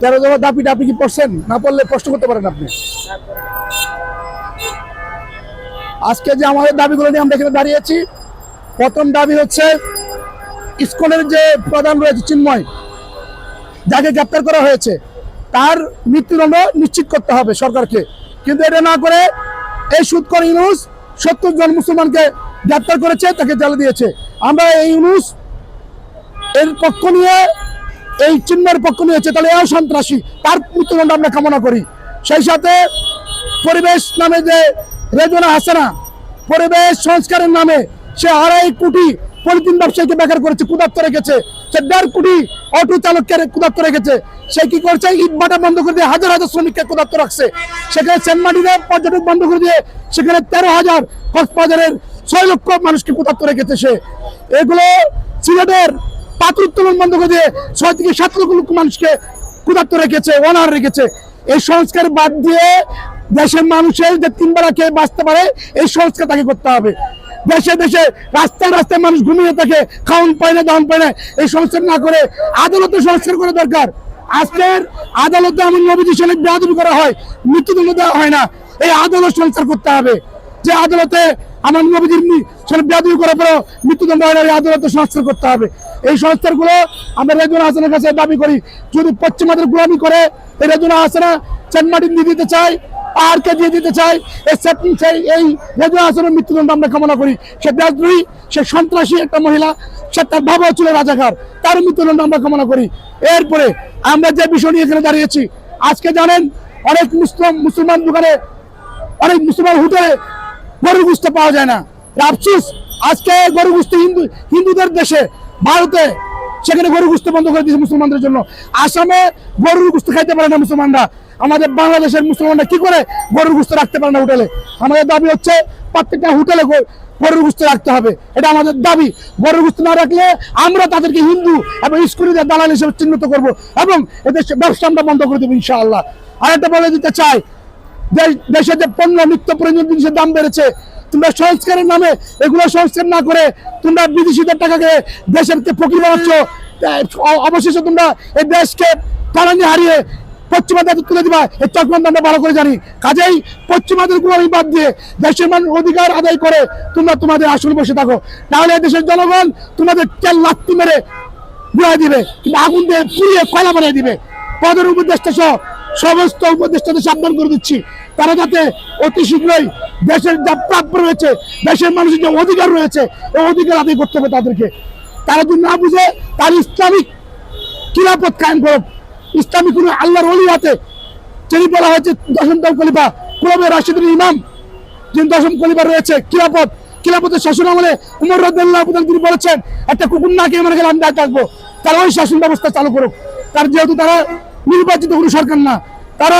তেরো দফা দাবিটা আপনি কি পড়ছেন? না পড়লে প্রশ্ন করতে পারেন আপনি। আজকে যে আমাদের দাবিগুলো নিয়ে আমরা এখানে দাঁড়িয়েছি, প্রথম দাবি হচ্ছে ইস্কনের যে প্রধান রয়েছে চিন্ময়, যাকে গ্রেপ্তার করা হয়েছে, তার মৃত্যুদণ্ড নিশ্চিত করতে হবে সরকারকে। কিন্তু এটা না করে এই সুদকর ইউনুস সত্তর জন মুসলমানকে গ্রেপ্তার করেছে, তাকে জেলে দিয়েছে। আমরা এই ইউনুস এর পক্ষ নিয়ে এই চিহ্নের পক্ষ নিয়েছে তাহলে এও সন্ত্রাসী। তার মৃত্যুদণ্ড আমরা কামনা করি। সেই সাথে পরিবেশ নামে যে রেজনা হাসানা, পরিবেশ সংস্কারের নামে সে আড়াই কোটি পলিথিন ব্যবসায়ীকে বেকার করেছে কুদাত্ত রেখেছে। সে দেড় কোটি অটো চালককে কুদাত্ত রেখেছে। সে কি করছে? ইট ভাটা বন্ধ করে দিয়ে হাজার হাজার শ্রমিককে কুদাত্ত রাখছে। সেখানে সেন্টমার্টিনে পর্যটক বন্ধ করে দিয়ে সেখানে তেরো হাজার কক্সবাজারের ছয় লক্ষ মানুষকে কুদাত্ত রেখেছে সে। এগুলো সিলেটের পাথর উত্তোলন বন্ধ করে দিয়ে ছয় থেকে সাত লক্ষ লক্ষ মানুষকে ক্ষুধার্ত রেখেছে অনার রেখেছে। এই সংস্কার বাদ দিয়ে দেশের মানুষের যে তিন বেলা খেয়ে বাঁচতে পারে, এই সংস্কার তাকে করতে হবে। দেশে দেশে রাস্তায় রাস্তায় মানুষ ঘুমিয়ে থাকে খাওয়ান পায় না দাওয়ান পায় না। এই সংস্কার না করে আদালতে সংস্কার করা দরকার। আজকের আদালতে এমন নবীদের সঙ্গে বেয়াদবি করা হয়, মৃত্যুদণ্ড দেওয়া হয় না। এই আদালত সংস্কার করতে হবে। যে আদালতে আমার নবীজির সেটা করার মৃত্যুদণ্ড না আদালতে সংস্কার করতে হবে। এই সংস্কারগুলো আমরা রেজুল হাসানের কাছে দাবি করি, যদি পশ্চিমাদের গোলামি করে, এই রেজুল হাসানা চেনমাটি দিয়ে দিতে চাই পাহাড়কে দিয়ে দিতে চাই এই রেজুল হাসানের মৃত্যুদণ্ড আমরা কামনা করি। সে দেশদ্রোহী সে সন্ত্রাসী একটা মহিলা, সে তার বাবা ছিল রাজাকার তার মৃত্যুদণ্ড আমরা কামনা করি। এরপরে আমরা যে বিষয় নিয়ে এখানে দাঁড়িয়েছি, আজকে জানেন, অনেক মুসলিম মুসলমান দোকানে, অনেক মুসলমান হোটেলে গরুর গুস্ত পাওয়া যায় না। আফসুস, আজকে গরু গুস্ত হিন্দু, হিন্দুদের দেশে, ভারতে, সেখানে গরু গুস্ত বন্ধ করে দিয়েছে মুসলমানদের জন্য। আসামে গরুর গুস্ত খাইতে পারে না মুসলমানরা। আমাদের বাংলাদেশের মুসলমানরা কি করে গরুর গুস্ত রাখতে পারে না হোটেলে? আমাদের দাবি হচ্ছে প্রত্যেকটা হোটেলে গরুর গুস্ত রাখতে হবে। এটা আমাদের দাবি। গরুর গুস্ত না রাখলে আমরা তাদেরকে হিন্দু এবং স্কুলিদের দালাল হিসেবে চিহ্নিত করব এবং এদের ব্যবসা আমরা বন্ধ করে দেবো ইনশাআল্লাহ। আরেকটা বলে দিতে চাই দেশ- যে পণ্য, নিত্য প্রয়োজনীয় জিনিসের দাম বেড়েছে, তোমরা সংস্কারের নামে এগুলো সংস্কার না করে তোমরা বিদেশিদের টাকাকে দেশের ফকির বানাচ্ছ। অবশেষে তোমরা এই দেশকে তলানি হারিয়ে পশ্চিমাদের তুলে দিবা। এই চক্রান্ত আমরা ভালো করে জানি। কাজেই পশ্চিমাদের গুলোই বাদ দিয়ে দেশের মানুষ অধিকার আদায় করে তোমরা তোমাদের আসল বসে থাকো। তাহলে দেশের জনগণ তোমাদের তেল লাত্তি মেরে বুড়াই দিবে কিন্তু আগুন দিয়ে পুড়িয়ে কয়লা বানিয়ে দিবে। পদের উপদেষ্টা সহ সমস্ত উপদেষ্টাদের সাবধান করে দিচ্ছি। তারা যাতে অতি শীঘ্রই দেশের যা প্রাপ্য রয়েছে, দেশের মানুষের যে অধিকার রয়েছে, এই অধিকার আদায় করতে হবে তাদেরকে। তারা যদি না বুঝে, তার ইসলামিক কিরাপত কায়েম করুক। ইসলামিক কোনো আল্লাহর অলি হাতে যিনি বলা হয়েছে, দশম দল খলিফা কুলবে রাশিদুল ইমাম, যিনি দশম খলিফা রয়েছে কিরাপত কিরাপতের শাসন আমলে উমর রদুল্লাহ তিনি বলেছেন, একটা কুকুর না খেয়ে মারা গেলে আমি দায় থাকব তারা ওই শাসন ব্যবস্থা চালু করুক। তার যেহেতু তারা নির্বাচিত কোনো সরকার না। তারা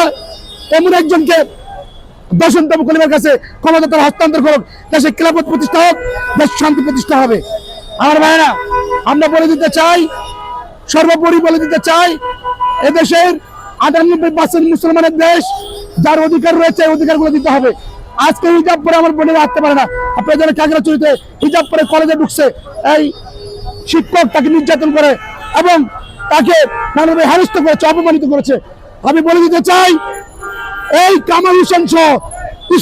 এমন একজনকে দশমতম খলিফার কাছে ক্ষমতা তারা হস্তান্তর করুক। দেশে খেলাপথ প্রতিষ্ঠা হোক, দেশ শান্তি প্রতিষ্ঠা হবে। আমার ভাইরা আমরা বলে দিতে চাই, সর্বোপরি বলে দিতে চাই, এদেশের আটানব্বই পার্সেন্ট মুসলমানের দেশ, যার অধিকার রয়েছে অধিকারগুলো দিতে হবে। আজকে হিজাব পরে আমার বোনেরা আসতে পারে না। আপনার যারা কাগরা চুরিতে হিজাব পরে কলেজে ঢুকছে। এই শিক্ষক তাকে নির্যাতন করে এবং তাকে নানাভাবে হেনস্থ করেছে অপমানিত করেছে। আমি বলে দিতে চাই, এই কামাল হোসেন সহ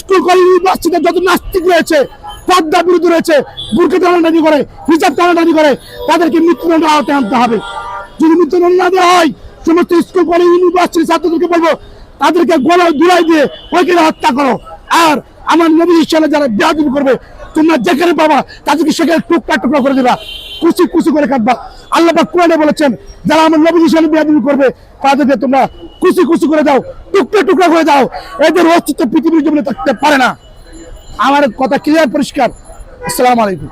স্কুল, কলেজ, ইউনিভার্সিটিতে যত নাস্তিক রয়েছে, পদ্মা বিরোধী রয়েছে বুরকে টানাটানি করে হিজাব টানাটানি করে, তাদেরকে মৃত্যুদণ্ড আওতায় আনতে হবে। যদি মৃত্যুদণ্ড না দেওয়া হয়, সমস্ত স্কুল, কলেজ ইউনিভার্সিটি ছাত্রদেরকে বলব, তাদেরকে গলায় দুলাই দিয়ে ওইখানে হত্যা করো। আর আমার নবী ইসলামে যারা বেয়াদবি করবে তোমরা যেখানে পাবা, তাদেরকে সেখানে টুকটা টুকরা করে দিবা। কুচি কুচি করে কাটবা। আল্লাহ কোরআনে বলেছেন, যারা আমার নবী হিসাবে বেয়াদবি করবে, তাদেরকে তোমরা কুচি কুচি করে দাও, টুকরা টুকরা করে দাও। এদের অস্তিত্ব পৃথিবীর জমিনে থাকতে পারে না। আমার কথা ক্লিয়ার পরিষ্কার। আসসালামু আলাইকুম।